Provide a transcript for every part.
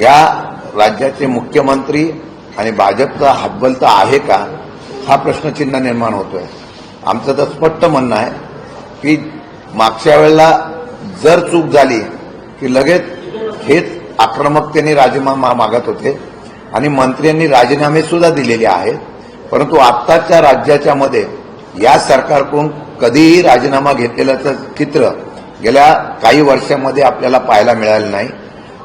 या राज्याचे मुख्यमंत्री आणि भाजपचा हातबलता आहे का? हा प्रश्नचिन्ह निर्माण होतोय. आमचं तर स्पष्ट म्हणणं आहे की मागच्या वेळेला जर चूक झाली की लगेच हेच आक्रमकतेने राजीनामा मागत होते आणि मंत्र्यांनी राजीनामे सुद्धा दिलेले आहेत. परंतु आत्ताच्या राज्याच्या मध्ये या सरकारकडून कधीही राजीनामा घेतलेल्याचं चित्र गेल्या काही वर्षामध्ये आपल्याला पाहायला मिळालं नाही.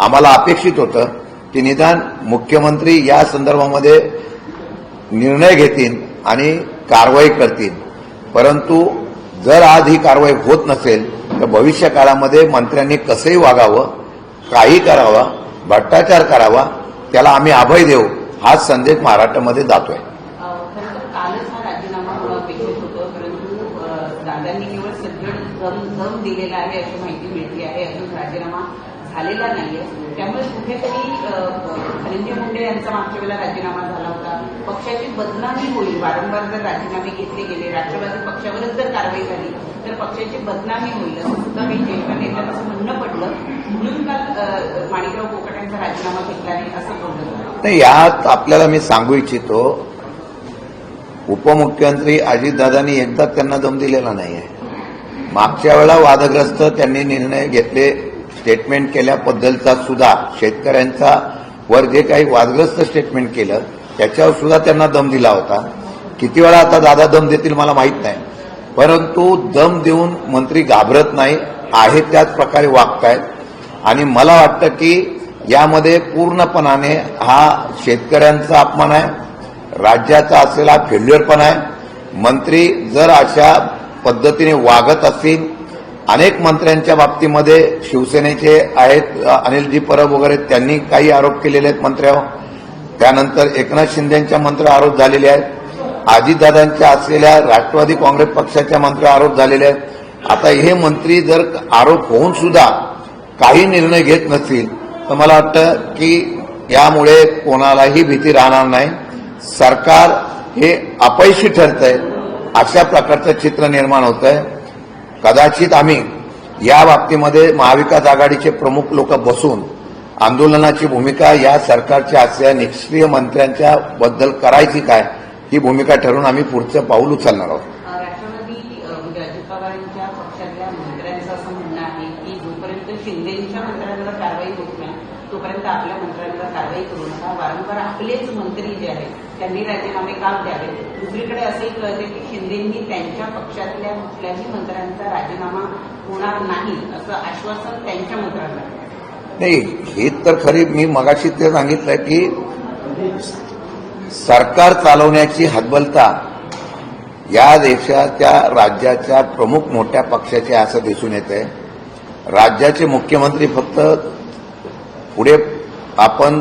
आम्हाला अपेक्षित होतं की निदान मुख्यमंत्री या संदर्भामध्ये निर्णय घेतील आणि कारवाई करतील. परंतु जर आज ही कारवाई होत नसेल तर भविष्य काळामध्ये मंत्र्यांनी कसंही वागावं काही करावा भ्रष्टाचार करावा त्याला आम्ही अभय देऊ हाच संदेश महाराष्ट्रामध्ये जातोय. केवळ जम दिलेला आहे अशी माहिती मिळते आहे अजून राजीनामा झालेला नाहीये. त्यामुळे कुठेतरी धनंजय मुंडे यांचा मागच्या वेळेला राजीनामा झाला होता. पक्षाची बदनामी होईल. वारंवार जर राजीनामे घेतले गेले राष्ट्रवादी पक्षावरच जर कारवाई झाली तर पक्षाची बदनामी होईल असं सुद्धा काही ज्येष्ठ नेत्यांचं म्हणणं पडलं. म्हणून काल माणिकराव कोकट यांचा राजीनामा घेतला नाही असं बोललं जातं. यात आपल्याला मी सांगू इच्छितो उपमुख्यमंत्री अजितदादांनी एकदा त्यांना दम दिलेला नाहीये. मागच्या वेळा वादग्रस्त त्यांनी निर्णय घेतले स्टेटमेंट केल्याबद्दलचा सुद्धा शेतकऱ्यांचा वर जे काही वादग्रस्त स्टेटमेंट केलं त्याच्यावर सुद्धा त्यांना दम दिला होता. किती वेळा आता दादा दम देतील मला माहीत नाही. परंतु दम देऊन मंत्री घाबरत नाही आहे त्याच प्रकारे वागतायत. आणि मला वाटतं की यामध्ये पूर्णपणाने हा शेतकऱ्यांचा अपमान आहे राज्याचा असलेला फेल्युअर पण आहे. मंत्री जर अशा पद्धतीने वागत असतील अनेक मंत्र्यांच्या बाबतीमध्ये शिवसेनेचे आहेत अनिलजी परब वगैरे त्यांनी काही आरोप केलेले आहेत मंत्र्यावर त्यानंतर एकनाथ शिंदेच्या मंत्र आरोप झालेले आहेत. अजितदादांच्या असलेल्या राष्ट्रवादी काँग्रेस पक्षाच्या मंत्र आरोप झालेले आहेत. आता हे मंत्री जर आरोप होऊन सुद्धा काही निर्णय घेत नसतील तर मला वाटतं की यामुळे कोणालाही भीती राहणार नाही. सरकार हे अपयशी ठरतंय. अशा प्रकारचं चित्र निर्माण होत आहे कदाचित आम्ही या बाबतीमध्ये महाविकास आघाडीचे प्रमुख लोक बसून आंदोलनाची भूमिका या सरकारच्या असल्या निष्क्रिय मंत्र्यांच्या बद्दल करायची काय ही भूमिका ठरवून आम्ही पुढचं पाऊल उचलणार आहोत. शिंदेच्या मंत्र्यांवर कारवाई होत नाही तोपर्यंत आपल्या मंत्र्यांवर कारवाई करू नका. वारंवार आपलेच त्यांनी राजीनामे का द्यावे दुसरीकडे असे कळते की शिंदेंनी त्यांच्या पक्षातल्या कुठल्याही मंत्र्यांचा राजीनामा होणार नाही असं आश्वासन त्यांच्या मंत्र्यांना नाही हे तर खरी मी मगाशी ते सांगितलं की सरकार चालवण्याची हतबलता या देशाच्या राज्याच्या प्रमुख मोठ्या पक्षाचे असं दिसून येत आहे राज्याचे मुख्यमंत्री फक्त पुढे आपण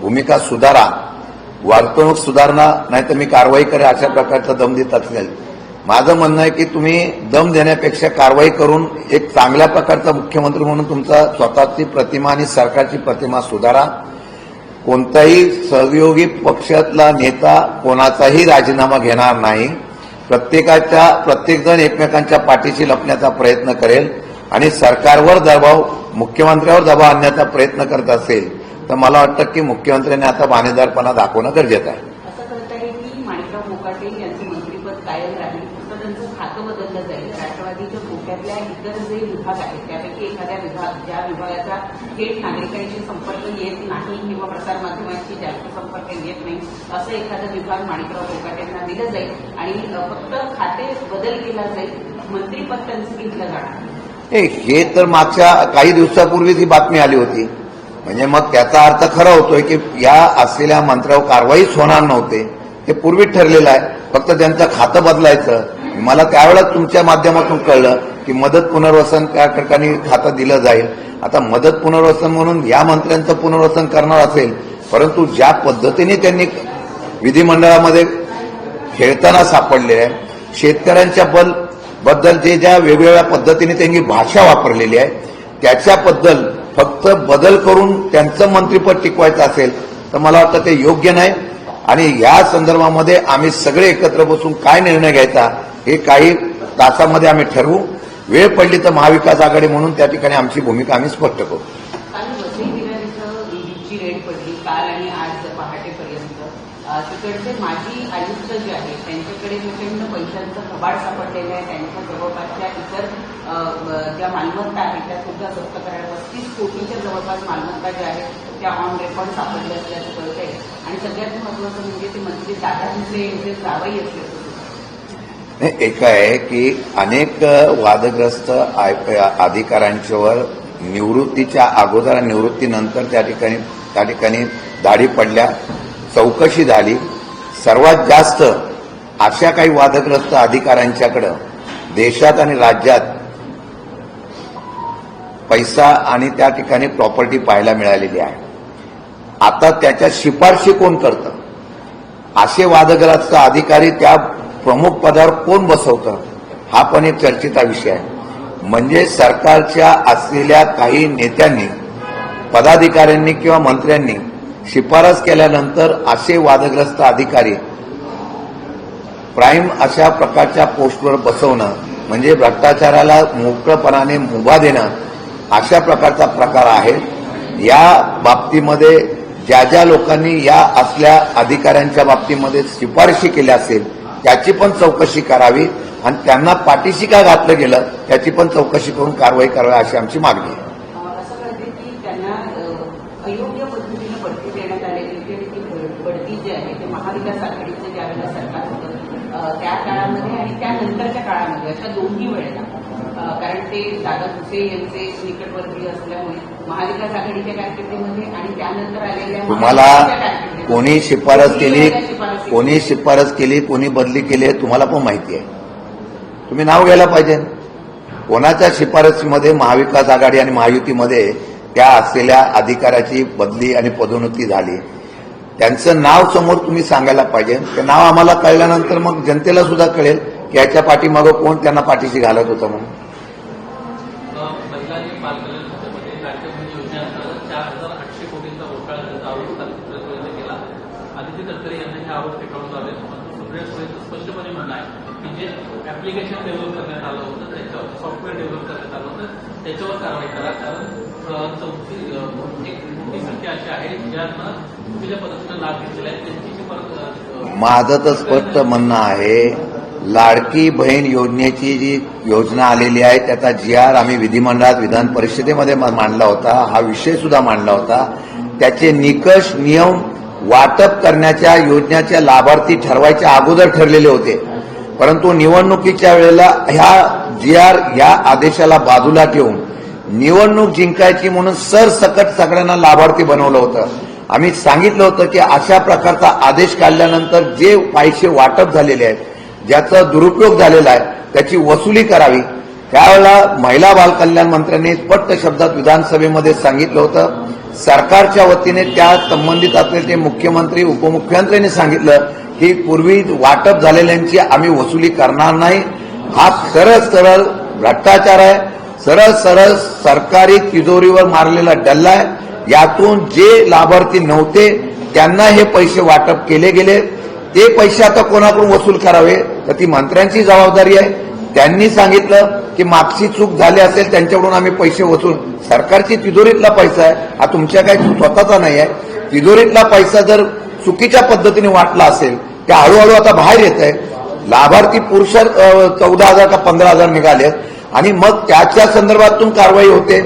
भूमिका सुधारा वर्तणूक सुधारणा नाहीतर मी कारवाई करेन अशा प्रकारचा दम देत असेल माझं म्हणणं आहे की तुम्ही दम देण्यापेक्षा कारवाई करून एक चांगल्या प्रकारचा मुख्यमंत्री म्हणून तुमचा स्वतःची प्रतिमा आणि सरकारची प्रतिमा सुधारा. कोणताही सहयोगी पक्षातला नेता कोणाचाही राजीनामा घेणार नाही. प्रत्येकाच्या प्रत्येकजण एकमेकांच्या पाठीशी लपण्याचा प्रयत्न करेल आणि सरकारवर दबाव मुख्यमंत्र्यावर दबाव आणण्याचा प्रयत्न करत असेल. तर मला वाटतं की मुख्यमंत्र्यांनी आता बाणेदारपणा दाखवणं गरजेचं आहे. असं करत आहे की माणिकराव मोकाटे यांचं मंत्रीपद कायम राहील फक्त त्यांचं खातं बदललं जाईल. राष्ट्रवादीच्या कोट्यातल्या इतर जे विभाग आहेत त्यापैकी एखाद्या विभाग ज्या विभागाचा थेट नागरिकांशी संपर्क येत नाही किंवा प्रसारमाध्यमांशी जास्त संपर्क येत नाही असं एखादा विभाग माणिकराव कोकाटे यांना दिलं जाईल आणि फक्त खाते बदल केला जाईल मंत्रीपद त्यांचं घेतलं जाणार. हे तर मागच्या काही दिवसापूर्वीच ही बातमी आली होती. म्हणजे मग त्याचा अर्थ खरा होतोय की या असलेल्या मंत्र्यावर कारवाईच होणार नव्हते. हे पूर्वीच ठरलेलं आहे. फक्त त्यांचं खातं बदलायचं. मला त्यावेळेस तुमच्या माध्यमातून कळलं की मदत पुनर्वसन त्या ठिकाणी खातं दिलं जाईल. आता मदत पुनर्वसन म्हणून या मंत्र्यांचं पुनर्वसन करणार असेल परंतु ज्या पद्धतीने त्यांनी विधिमंडळामध्ये खेळताना सापडले आहे शेतकऱ्यांच्या बलबद्दल जे ज्या वेगवेगळ्या पद्धतीने त्यांनी भाषा वापरलेली आहे त्याच्याबद्दल फक्त बदल करून त्यांचं मंत्रिपद टिकवायचं असेल तर मला वाटतं ते योग्य नाही. आणि या संदर्भामध्ये आम्ही सगळे एकत्र बसून काय निर्णय घ्यायचा हे काही तासामध्ये आम्ही ठरवू. वेळ पडली तर महाविकास आघाडी म्हणून त्या ठिकाणी आमची भूमिका आम्ही स्पष्ट करू. तिकडचे माजी आयुक्त जे आहेत त्यांच्याकडे प्रचंड पैशांचं कबाड सापडलेलं आहे. त्यांच्या जवळपासच्या इतर ज्या मालमत्ता आहेत त्या सुद्धा जप्त करायला पस्तीस कोटीच्या जवळपास मालमत्ता ज्या आहेत त्या ऑन रेकॉर्ड सापडल्या असल्याचं कळत आहे आणि सगळ्यात महत्वाचं म्हणजे ते मंत्री दादा भुसे यांचे जावई असल्याचं नाही, एक आहे की अनेक वादग्रस्त अधिकाऱ्यांच्यावर निवृत्तीच्या अगोदर आणि निवृत्तीनंतर त्या ठिकाणी त्या ठिकाणी दाढी पडल्या चौकशी झाली. सर्वात जास्त अशा काही वादग्रस्त अधिकाऱ्यांच्याकडं देशात आणि राज्यात पैसा आणि त्या ठिकाणी प्रॉपर्टी पाहायला मिळालेली आहे. आता त्याच्या शिफारशी कोण करतं? असे वादग्रस्त अधिकारी त्या प्रमुख पदावर कोण बसवतं? हा पण एक चर्चेचा विषय आहे. म्हणजे सरकारच्या असलेल्या काही नेत्यांनी पदाधिकाऱ्यांनी किंवा मंत्र्यांनी शिफारस केल्यानंतर असे वादग्रस्त अधिकारी प्राईम अशा प्रकारच्या पोस्टवर बसवणं म्हणजे भ्रष्टाचाराला मोकळपणाने मुभा देणं अशा प्रकारचा प्रकार आहे. या बाबतीमध्ये ज्या ज्या लोकांनी या असल्या अधिकाऱ्यांच्या बाबतीमध्ये शिफारशी केल्या असेल त्याची पण चौकशी करावी आणि त्यांना पाठीशी का घातलं गेलं त्याची पण चौकशी करून कारवाई करावी अशी आमची मागणी आहे अ, असं कळते की त्यांना अ, अयोग्य पद्धतीनं बढती देण्यात आलेली होती आणि ती ब- बढती जी आहे ते महाविकास आघाडीचं ज्यावेळेला सरकार होतं अ, त्या काळामध्ये आणि त्यानंतरच्या काळामध्ये अशा दोन्ही वेळेला ते दादा भुसे यांचे निकटवर्तीय असल्यामुळे महाविकास आघाडीच्या कारकिर्दीमध्ये आणि त्यानंतर आलेल्या तुम्हाला कोणी शिफारस केली? कोणी शिफारस केली? कोणी बदली केली तुम्हाला पण माहिती आहे. तुम्ही नाव घ्यायला पाहिजे. कोणाच्या शिफारसीमध्ये महाविकास आघाडी आणि महायुतीमध्ये त्या असलेल्या अधिकाऱ्याची बदली आणि पदोन्नती झाली? त्यांचं नाव समोर तुम्ही सांगायला पाहिजे. ते नाव आम्हाला कळल्यानंतर मग जनतेला सुद्धा कळेल की याच्या पाठीमागं कोण त्यांना पाठीशी घालत होतं म्हणून महिला आणि बालकल्याण खात्यामध्ये लाडक्या योजनेअंतर्गत चार हजार आठशे कोटींचा घोटाळा झाल्याचा आरोप सुप्रियापर्यंत केला आदित्य तटकरे यांना हे आरोप फेटाळून लावले परंतु सुप्रियापर्यंत स्पष्टपणे म्हणणं आहे की जे ऍप्लिकेशन डेव्हलप करण्यात आलं होतं त्याच्यावर सॉफ्टवेअर डेव्हलप करण्यात आलं होतं. त्याच्यावर कारवाई करा कारण चौथी एक मोठी संख्या अशी आहे ज्यांना चुकीच्या पद्धतीनं लाभ घेतलेला आहे त्यांची जी परत माझं तर स्पष्ट म्हणणं आहे लाडकी बहीण योजनेची जी योजना आलेली आहे त्याचा जी आर आम्ही विधिमंडळात विधान परिषदेमध्ये मांडला होता हा विषय सुद्धा मांडला होता. त्याचे निकष नियम वाटप करण्याच्या योजनेच्या लाभार्थी ठरवायच्या अगोदर ठरलेले होते. परंतु निवडणुकीच्या वेळेला ह्या जी आर ह्या आदेशाला बाजूला ठेवून निवडणूक जिंकायची म्हणून सरसकट सगळ्यांना लाभार्थी बनवलं होतं. आम्ही सांगितलं होतं की अशा प्रकारचा आदेश काढल्यानंतर जे पैसे वाटप झालेले आहेत ज्याचा दुरुपयोग झालेला आहे त्याची वसुली करावी. त्यावेळेला महिला बालकल्याण मंत्र्यांनी स्पष्ट शब्दात विधानसभेमध्ये सांगितलं होतं. सरकारच्या वतीने त्या संबंधित असलेले मुख्यमंत्री उपमुख्यमंत्र्यांनी सांगितलं ही पूर्वी वाटप झालेल्यांची आम्ही वसुली करणार नाही. हा सरळ सरळ भ्रष्टाचार आहे. सरळ सरळ सरकारी तिजोरीवर मारलेला डल्ला आहे. यातून जे लाभार्थी नव्हते त्यांना हे पैसे वाटप केले गेले. ते पैसे आता कोणाकडून वसूल करावे? तर ती मंत्र्यांची जबाबदारी आहे. त्यांनी सांगितलं की मागची चूक झाली असेल त्यांच्याकडून आम्ही पैसे वसूल. सरकारची तिजोरीतला पैसा आहे. हा तुमच्या काही स्वतःचा नाही आहे. तिजोरीतला पैसा जर चुकीच्या पद्धतीने वाटला असेल त्या हळूहळू आता बाहेर येत आहे. लाभार्थी पुरुष चौदा हजार का पंधरा हजार निघाले आणि मग त्याच्या संदर्भातून कारवाई होते.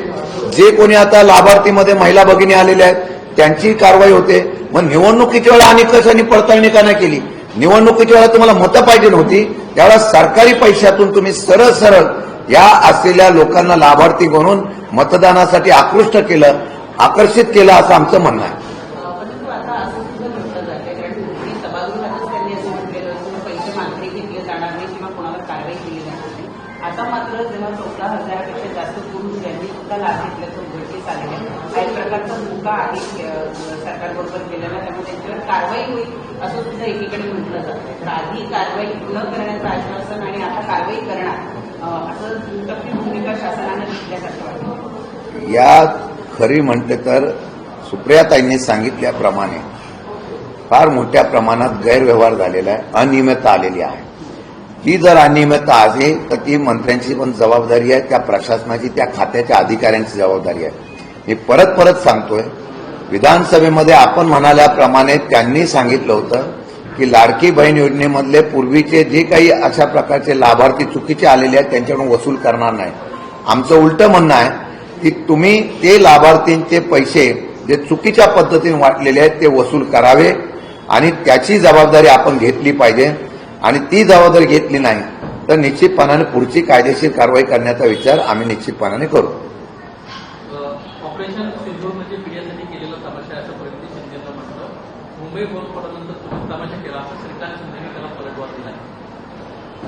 जे कोणी आता लाभार्थीमध्ये महिला भगिनी आलेल्या आहेत त्यांची कारवाई होते. मग निवडणुकीच्या वेळा आणि कशाने पडताळणी का नाही केली? निवडणुकीच्या वेळा तुम्हाला मतं पाहिजे नव्हती. त्यावेळेला सरकारी पैशातून तुम्ही सरळ सरळ या असलेल्या लोकांना लाभार्थी बनवून मतदानासाठी आकृष्ट केलं आकर्षित केलं असं आमचं म्हणणं आहे परंतु आता असं सुद्धा म्हटलं जाते कारण पूर्वी सभागृहातच त्यांनी असं म्हटलेलं की पैसे मागे घेतले जाणार नाही किंवा कोणावर कारवाई केली जाणार नाही आता मात्र जेव्हा चौदा हजारापेक्षा जास्त पुरुष ज्यांनी सुद्धा लाभ घेतल्याचं उघडकीस आलेलं आहे हा एक प्रकारचा धोका सरकारबरोबर केलेला त्यामुळे त्यांच्यावर कारवाई होईल असं सुद्धा एकीकडे म्हटलं जातं तर आधी कारवाई न करण्याचं आश्वासन आणि आता कारवाई करणार असं दुटप्पी भूमिका शासनानं घेतल्यासारखं वाटतं. यात खरी म्हणते तर सुप्रियाताईंनी सांगितल्याप्रमाणे फार मोठ्या प्रमाणात गैरव्यवहार झालेला आहे अनियमितता आलेली आहे. ही जर अनियमितता आहे तर ती मंत्र्यांची पण जबाबदारी आहे त्या प्रशासनाची त्या खात्याच्या अधिकाऱ्यांची जबाबदारी आहे. मी परत परत सांगतोय. विधानसभेमध्ये आपण म्हणाल्याप्रमाणे त्यांनी सांगितलं होतं की लाडकी बहीण योजनेमधले पूर्वीचे जे काही अशा प्रकारचे लाभार्थी चुकीचे आलेले आहेत त्यांच्याकडून वसूल करणार नाही. आमचं उलटं म्हणणं आहे की तुम्ही ते लाभार्थींचे पैसे जे चुकीच्या पद्धतीने वाटलेले आहेत ते वसूल करावे आणि त्याची जबाबदारी आपण घेतली पाहिजे. आणि ती जबाबदारी घेतली नाही तर निश्चितपणाने पुढची कायदेशीर कारवाई करण्याचा विचार आम्ही निश्चितपणाने करू. ऑपरेशन सिंधूर म्हणजे मीडियासाठी केलेला तमाशा असं परिस्थिती शिंदेनं म्हटलं मुंबई बोलपडानंतर तुम्ही तमाशा केला. असं श्रीकांत शिंदेने त्याला पलटवार दिला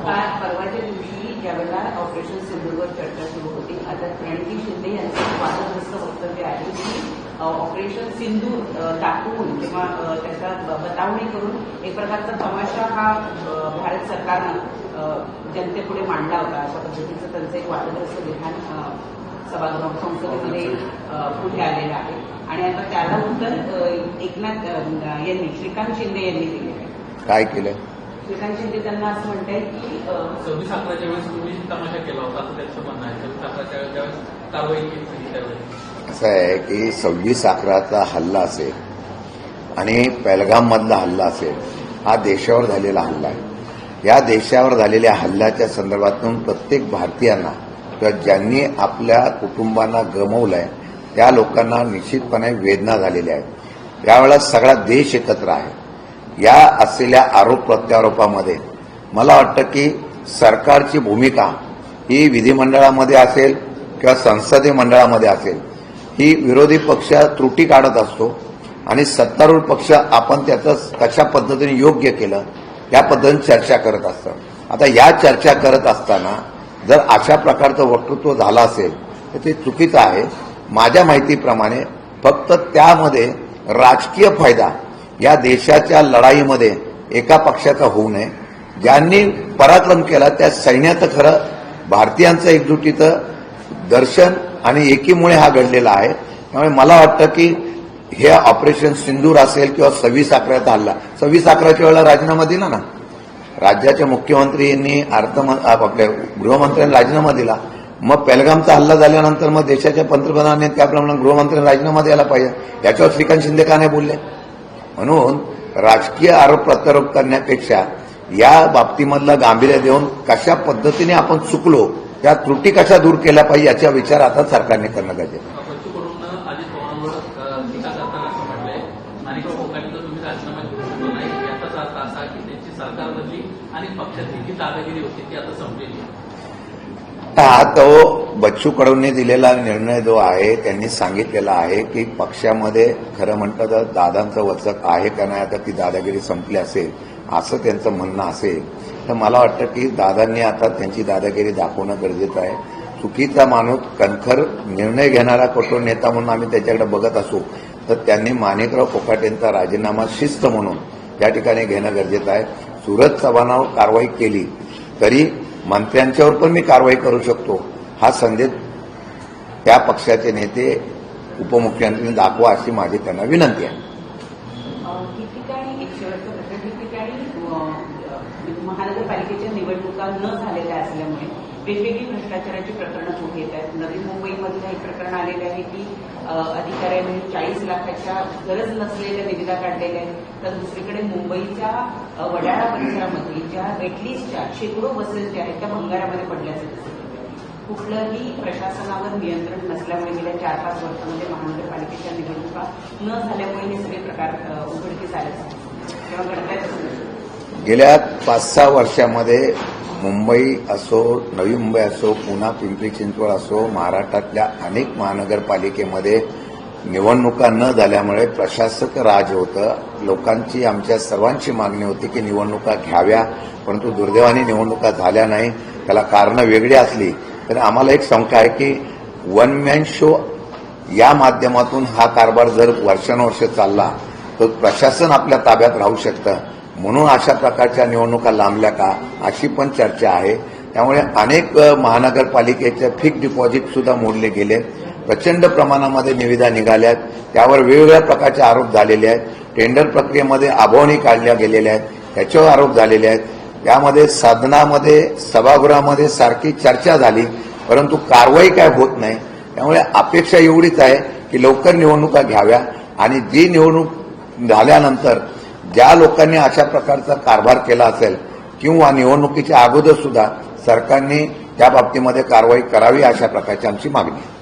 काल परवाच्या दिवशी ज्यावेळेला ऑपरेशन सिंधूरवर चर्चा सुरू होती आता प्रणिती शिंदे यांचं वादग्रस्त वक्तव्य आहे की ऑपरेशन सिंधूर अ, दाखवून किंवा त्याचा बतावणी करून एक प्रकारचा तमाशा हा भारत सरकारनं जनतेपुढे मांडला होता. अशा पद्धतीचं त्यांचं एक वादग्रस्त विधान सभागृह संसदेमध्ये पुढे आलेलं आहे. आणि आता त्याला उत्तर एकनाथ यांनी श्रीकांत शिंदे यांनी दिले काय केलं? श्रीकांत शिंदे त्यांना असं म्हणताय की सव्वीस अकराच्या वेळेस तुम्ही तमाशा केला होता असं त्यांचं म्हणणं आहे. सव्वीस अकराच्या वेळेस कारवाई केली होती त्यावेळेस. असं आहे की सव्वीस अकराचा हल्ला असेल आणि पहलगाम मधला हल्ला असेल हा देशावर झालेला हल्ला आहे. या देशावर झालेल्या हल्ल्याच्या संदर्भातून प्रत्येक भारतीयांना किंवा ज्यांनी आपल्या कुटुंबांना गमवलंय त्या लोकांना निश्चितपणे वेदना झालेल्या आहेत. यावेळेला सगळा देश एकत्र आहे. या असलेल्या आरोप प्रत्यारोपामध्ये मला वाटतं की सरकारची भूमिका ही विधिमंडळामध्ये असेल किंवा संसदीय मंडळामध्ये असेल ही विरोधी पक्ष त्रुटी काढत असतो आणि सत्तारूढ पक्ष आपण त्याचं कशा पद्धतीने योग्य केलं या पद्धतीने चर्चा करत असतं. आता या चर्चा करत असताना जर अशा प्रकारचं वक्तृत्व झालं असेल तर ते चुकीचं आहे. माझ्या माहितीप्रमाणे फक्त त्यामध्ये राजकीय फायदा या देशाच्या लढाईमध्ये एका पक्षाचा होऊ नये. ज्यांनी पराक्रम केला त्या सैन्याचं खरं भारतीयांचं एकजुटीचं दर्शन आणि एकीमुळे हा घडलेला आहे. त्यामुळे मला वाटतं की हे ऑपरेशन सिंदूर असेल किंवा सव्वीस अकराचा हल्ला. सव्वीस अकराच्या वेळेला राजीनामा दिला ना? राज्याच्या मुख्यमंत्रींनी अर्थ आपल्या गृहमंत्र्यांनी राजीनामा दिला. मग पेलगामचा हल्ला झाल्यानंतर मग देशाच्या पंतप्रधानांनी त्याप्रमाणे गृहमंत्र्यांनी राजीनामा द्यायला पाहिजे. याच्यावर श्रीकांत शिंदे का नाही बोलले? म्हणून राजकीय आरोप प्रत्यारोप करण्यापेक्षा या बाबतीमधला गांभीर्य देऊन कशा पद्धतीने आपण चुकलो त्या त्रुटी कशा दूर केल्या पाहिजे याचा विचार आता सरकारने करणं गरजेचं आहे. बच्चू कडून अजित पवारांवर अ, टीका करताना असं म्हटलंय माणिकराव कोकाटेंचा तुम्ही राजीनामा घेऊ शकलो नाही याचाच अर्थ असा की त्यांची सरकार बदली आणि पक्षाची जी दादागिरी होती ती आता संपलेली हा तो बच्चू कडूंनी दिलेला निर्णय जो आहे त्यांनी सांगितलेला आहे की पक्षामध्ये खरं म्हणतं तर दादांचं वचक आहे का नाही आता ती दादागिरी संपली असेल असं त्यांचं म्हणणं असेल. तर मला वाटतं की दादांनी आता त्यांची दादागिरी दाखवणं गरजेचं आहे. चुकीचा माणूस कणखर निर्णय घेणारा कठोर नेता म्हणून आम्ही त्याच्याकडे बघत असू तर त्यांनी माणिकराव कोकाटेंचा राजीनामा शिस्त म्हणून या ठिकाणी घेणं गरजेचं आहे. सुरत चव्हाणावर कारवाई केली तरी मंत्र्यांच्यावर पण मी कारवाई करू शकतो हा संदेश त्या पक्षाचे नेते उपमुख्यमंत्र्यांनी दाखवा अशी माझी त्यांना विनंती आहे. महानगरपालिकेच्या निवडणुका न झालेल्या असल्यामुळे वेगवेगळी भ्रष्टाचाराची प्रकरणं होत येत आहेत. नवी मुंबईमधलं एक प्रकरण आलेले आहे की अधिकाऱ्यांनी चाळीस लाखाच्या गरज नसलेल्या निविदा काढलेल्या आहेत. तर दुसरीकडे मुंबईच्या वडाळा परिसरामध्ये ज्या वेटलिस्टच्या शेकडो बसेस ज्या आहेत त्या भंगारामध्ये पडल्याचं दिसत कुठलंही प्रशासनावर नियंत्रण नसल्यामुळे गेल्या चार पाच वर्षामध्ये महानगरपालिकेच्या निवडणुका न झाल्यामुळे हे सगळे प्रकार उघडकीस आले तेव्हा घडतायत गेल्या पाच सहा वर्षामध्ये मुंबई असो नवी मुंबई असो पुन्हा पिंपरी चिंचवड असो महाराष्ट्रातल्या अनेक महानगरपालिकेमध्ये निवडणुका न झाल्यामुळे प्रशासक राज होतं. लोकांची आमच्या सर्वांची मागणी होती की निवडणुका घ्याव्या परंतु दुर्दैवाने निवडणुका झाल्या नाही. त्याला कारणं वेगळी असली तर आम्हाला एक शंका आहे की वन मॅन शो या माध्यमातून हा कारभार जर वर्षानुवर्ष चालला तर प्रशासन आपल्या ताब्यात राहू शकतं. म्हणून अशा प्रकारच्या निवडणुका लांबल्या का अशी पण चर्चा आहे. त्यामुळे अनेक महानगरपालिकेचे फिक्स डिपॉझिट सुद्धा मोडले गेले. प्रचंड प्रमाणामध्ये निविदा निघाल्यात. त्यावर वेगवेगळ्या प्रकारचे आरोप झालेले आहेत. टेंडर प्रक्रियेमध्ये आभवणी काढल्या गेलेल्या आहेत. त्याच्यावर आरोप झालेले आहेत. त्यामध्ये साधनामध्ये सभागृहामध्ये सारखी चर्चा झाली परंतु कारवाई काय होत नाही. त्यामुळे अपेक्षा एवढीच आहे की लवकर निवडणुका घ्याव्या आणि जी निवडणूक झाल्यानंतर ज्या लोकांनी अशा प्रकारचा कारभार केला असेल किंवा निवडणुकीच्या अगोदर सुद्धा सरकारने त्या बाबतीमध्ये कारवाई करावी अशा प्रकारची आमची मागणी आहे.